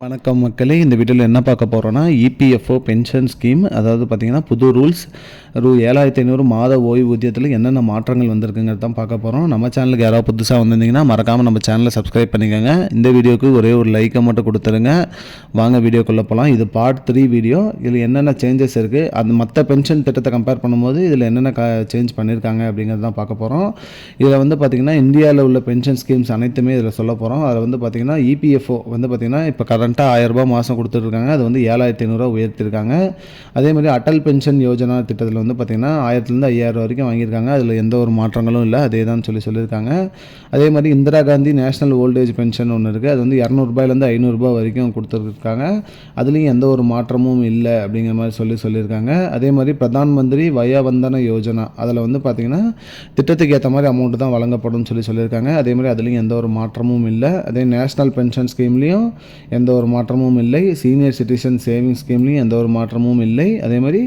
வணக்கம் மக்களே இந்த வீடியோவில் என்ன பார்க்க போகிறோன்னா இபிஎஃப்ஓ பென்ஷன் ஸ்கீம் அதாவது பார்த்தீங்கன்னா புது ரூல்ஸ் ரூ ஏழாயிரத்தி ஐநூறு மாத ஓய்வூதியத்தில் என்னென்ன மாற்றங்கள் வந்திருக்குங்கிறது தான் பார்க்க போகிறோம் நம்ம சேனலுக்கு யாராவது புதுசாக வந்திருந்தீங்கன்னா மறக்காமல் நம்ம சேனலை சப்ஸ்கிரைப் பண்ணிக்கோங்க. இந்த வீடியோக்கு ஒரே ஒரு லைக்கை மட்டும் கொடுத்துருங்க. வாங்க வீடியோக்குள்ளே போகலாம் இது பார்ட் த்ரீ வீடியோ இதில் என்னென்ன சேஞ்சஸ் இருக்குது அந்த மற்ற பென்ஷன் திட்டத்தை கம்பேர் பண்ணும்போது இதில் என்னென்ன க சேஞ்ச் பண்ணியிருக்காங்க அப்படிங்கிறது தான் பார்க்க போகிறோம் இதில் வந்து பார்த்திங்கன்னா இந்தியாவில் உள்ள பென்ஷன் ஸ்கீம்ஸ் அனைத்துமே இதில் சொல்ல போகிறோம் அதில் வந்து பார்த்திங்கன்னா இபிஎஃப்ஓ வந்து பார்த்திங்கன்னா இப்போ கரண்ட்டாக ஆயரரூபா மாதம் கொடுத்துட்ருக்காங்க. அது வந்து ஏழாயிரத்தி ஐநூறுரூவா உயர்த்திருக்காங்க. அதே மாதிரி பென்ஷன் யோஜனா திட்டத்தில் வந்து பார்த்திங்கன்னா ஆயிரத்துலேருந்து ஐயாயிரம் வரைக்கும் வாங்கியிருக்காங்க. அதில் எந்த ஒரு மாற்றங்களும் இல்லை. அதே தான் சொல்லி சொல்லியிருக்காங்க. அதே மாதிரி Indira Gandhi national old age pension ஒன்று இருக்குது அது வந்து இரநூறுபாயிலேருந்து ஐநூறுரூபா வரைக்கும் கொடுத்துருக்காங்க. அதுலேயும் எந்த ஒரு மாற்றமும் இல்லை அப்படிங்கிற மாதிரி சொல்லி சொல்லியிருக்காங்க. அதே மாதிரி பிரதான் மந்திரி வயா வந்தன யோஜனா. அதில் வந்து பார்த்திங்கன்னா திட்டத்துக்கு ஏற்ற மாதிரி அமௌண்ட்டு தான் வழங்கப்படும் சொல்லி சொல்லியிருக்காங்க. அதே மாதிரி அதுலேயும் எந்த ஒரு மாற்றமும் இல்லை. அதே நேஷனல் பென்ஷன் ஸ்கீம்லேயும் எந்த ஒரு மாற்றமும் இல்லை. சீனியர் சிட்டிசன் சேவிங்ஸ் ஸ்கீம்லேயும் எந்த ஒரு மாற்றமும் இல்லை. அதே மாதிரி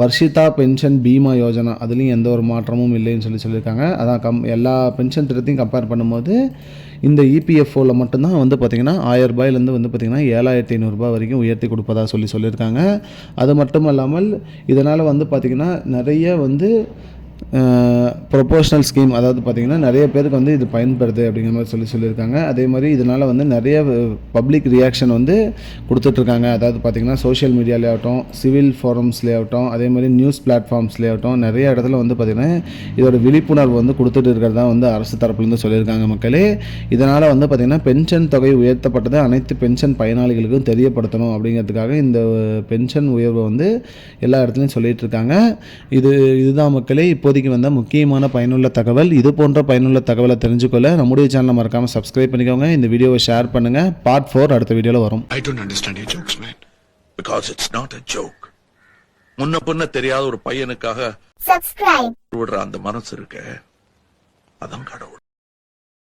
வர்ஷிதா பென்ஷன் பீமா யோஜனா அதுலேயும் எந்த ஒரு மாற்றமும் இல்லைன்னு சொல்லி சொல்லியிருக்காங்க. அதான் கம் எல்லா பென்ஷன் திட்டத்தையும் கம்பேர் பண்ணும்போது இந்த இபிஎஃப்ஓவில் மட்டும்தான் வந்து பார்த்திங்கன்னா ஆயிரம் ரூபாயிலேருந்து வந்து பார்த்திங்கன்னா ஏழாயிரத்தி ஐநூறுரூபா வரைக்கும் உயர்த்தி கொடுப்பதா சொல்லி சொல்லியிருக்காங்க. அது மட்டும் இல்லாமல் இதனால் வந்து பார்த்திங்கன்னா நிறைய வந்து ப்ரொபோஷனல் ஸ்கீம் அதாவது பார்த்திங்கன்னா நிறைய பேருக்கு வந்து இது பயன்படுது அப்படிங்கிற மாதிரி சொல்லி சொல்லியிருக்காங்க. அதே மாதிரி இதனால் வந்து நிறைய பப்ளிக் ரியாக்ஷன் வந்து கொடுத்துட்ருக்காங்க. அதாவது பார்த்திங்கன்னா சோஷியல் மீடியாலே ஆகட்டும் சிவில் ஃபாரம்ஸ்லேயே ஆகட்டும் அதே மாதிரி நியூஸ் பிளாட்ஃபார்ம்ஸ்லேயே ஆகட்டும் நிறைய இடத்துல வந்து பார்த்திங்கன்னா இதோட விழிப்புணர்வு வந்து கொடுத்துட்டு இருக்கிறதா வந்து அரசு தரப்புலேருந்து சொல்லியிருக்காங்க மக்களே. இதனால் வந்து பார்த்திங்கன்னா பென்ஷன் தொகை உயர்த்தப்பட்டதை அனைத்து பென்ஷன் பயனாளிகளுக்கும் தெரியப்படுத்தணும் அப்படிங்கிறதுக்காக இந்த பென்ஷன் உயர்வை வந்து எல்லா இடத்துலையும் சொல்லிகிட்டு இருக்காங்க இது இதுதான் மக்களே இப்போதைக்கு வந்த முக்கியமான பயனுள்ள தகவல் இது போன்ற பயனுள்ள தகவலை தெரிஞ்சுக்கொள்ள நம்முடைய சேனலை மறக்காமல் சப்ஸ்கிரைப் பண்ணிக்கோங்க. இந்த வீடியோவை ஷேர் பண்ணுங்கள் பார்ட் ஃபோர் அடுத்த வீடியோவில் வரும். I don't understand your jokes, man. Because it's not a joke. முன்ன பின்ன தெரியாத ஒரு பையனுக்காக subscribe. விடுற அந்த மனசு இருக்க. அதான் கடவுள்.